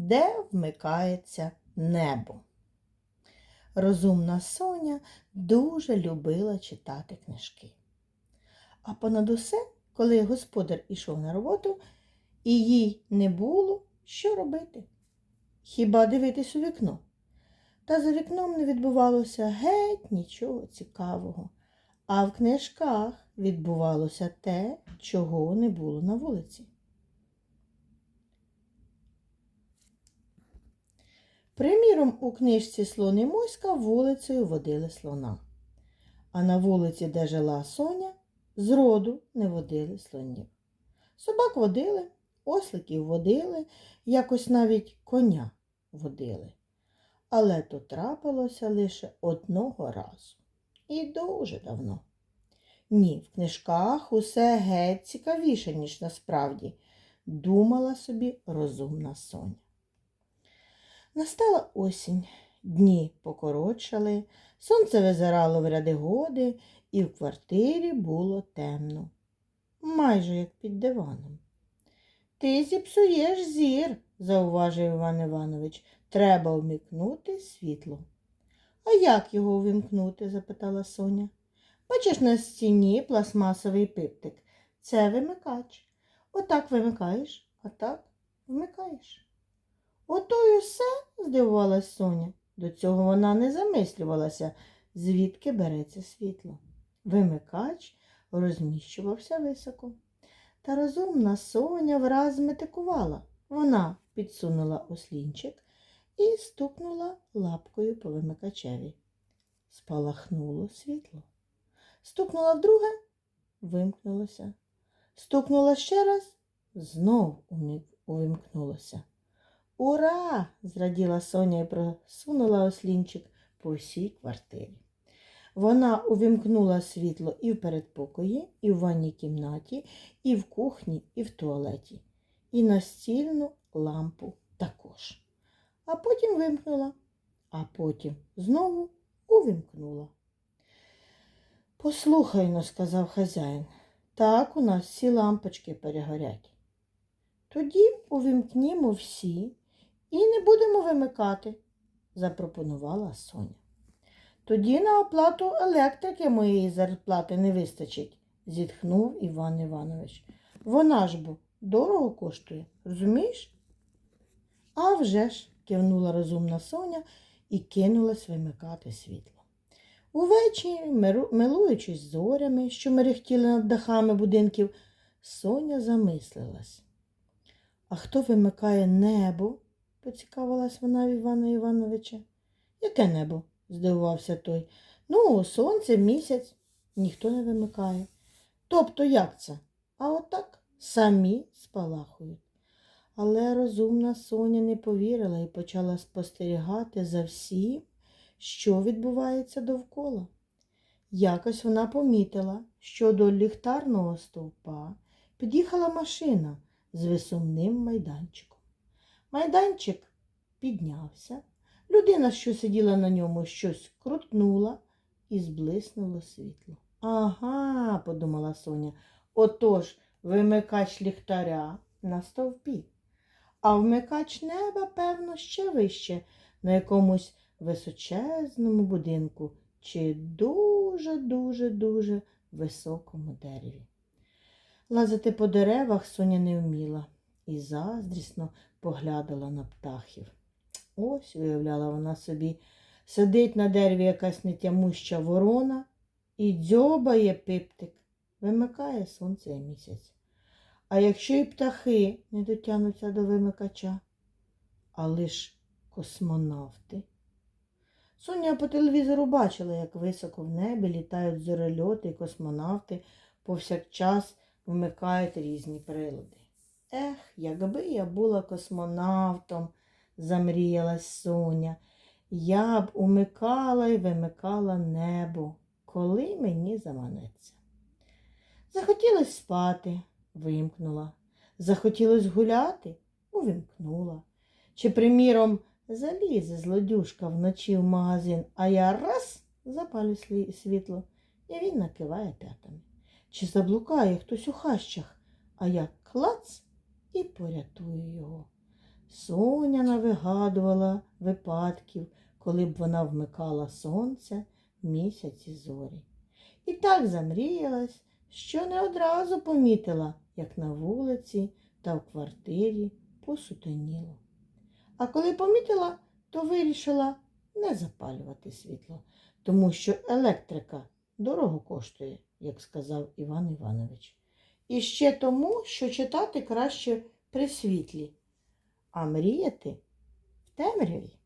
де вмикається небо. Розумна Соня дуже любила читати книжки. А понад усе, коли господар ішов на роботу, і їй не було що робити. Хіба дивитись у вікно? Та за вікном не відбувалося геть нічого цікавого, а в книжках відбувалося те, чого не було на вулиці. Приміром, у книжці Слон і Моська вулицею водили слона. А на вулиці, де жила Соня, зроду не водили слонів. Собак водили, осликів водили, якось навіть коня водили. Але то трапилося лише одного разу. І дуже давно. Ні, в книжках усе геть цікавіше, ніж насправді, думала собі розумна Соня. Настала осінь, дні покоротшали, сонце визирало в ряди годи, і в квартирі було темно, майже як під диваном. Ти зіпсуєш зір, зауважив Іван Іванович. Треба вмикнути світло. А як його увімкнути? запитала Соня. Бачиш на стіні пластмасовий пиптик. Це вимикач. Отак вимикаєш, а так вмикаєш. Ото й усе, здивувалась Соня. До цього вона не замислювалася, звідки береться світло. Вимикач розміщувався високо. Та розумна Соня враз метикувала. Вона підсунула ослінчик і стукнула лапкою по вимикачеві. Спалахнуло світло. Стукнула вдруге, вимкнулося. Стукнула ще раз, знов увімкнулося. Ура! зраділа Соня і просунула ослінчик по всій квартирі. Вона увімкнула світло і в передпокої, і в ванній кімнаті, і в кухні, і в туалеті, і настільну лампу також. А потім вимкнула, а потім знову увімкнула. Послухайно, сказав хазяїн, так у нас всі лампочки перегорять. Тоді увімкнімо всі і не будемо вимикати, запропонувала Соня. Тоді на оплату електрики моєї зарплати не вистачить, зітхнув Іван Іванович. Вона ж бо дорого коштує, розумієш? «А вже ж», – кивнула розумна Соня і кинулась вимикати світло. Увечері, милуючись зорями, що мерехтіли над дахами будинків, Соня замислилась. А хто вимикає небо? Поцікавилась вона в Івана Івановича. Яке небо? здивувався той. Ну, сонце, місяць ніхто не вимикає. Тобто як це? А отак самі спалахують. Але розумна Соня не повірила і почала спостерігати за всім, що відбувається довкола. Якось вона помітила, що до ліхтарного стовпа під'їхала машина з висумним майданчиком. Майданчик піднявся, людина, що сиділа на ньому, щось крутнула і зблиснуло світло. Ага, подумала Соня, отож вимикач ліхтаря на стовпі, а вмикач неба, певно, ще вище, на якомусь височезному будинку чи дуже-дуже-дуже високому дереві. Лазити по деревах Соня не вміла і заздрісно поглядала на птахів. Ось, уявляла вона собі, сидить на дереві якась нетямуща ворона і дзьобає пиптик, вимикає сонце і місяць. А якщо і птахи не дотягнуться до вимикача, а лиш космонавти. Соня по телевізору бачила, як високо в небі літають зорельоти і космонавти повсякчас вмикають різні прилади. Ех, якби я була космонавтом, замріялась Соня, я б умикала і вимикала небо, коли мені заманеться. Захотілось спати, вимкнула. Захотілось гуляти, увімкнула. Чи, приміром, залізе злодюшка вночі в магазин, а я раз запалю світло, і він накиває п'ятами. Чи заблукає хтось у хащах, а я клац і порятую його. Соня навигадувала випадків, коли б вона вмикала сонце, місяць і зорі. І так замріялась, що не одразу помітила, як на вулиці та в квартирі посутоніло. А коли помітила, то вирішила не запалювати світло, тому що електрика дорого коштує, як сказав Іван Іванович. І ще тому, що читати краще при світлі, а мріяти в темряві.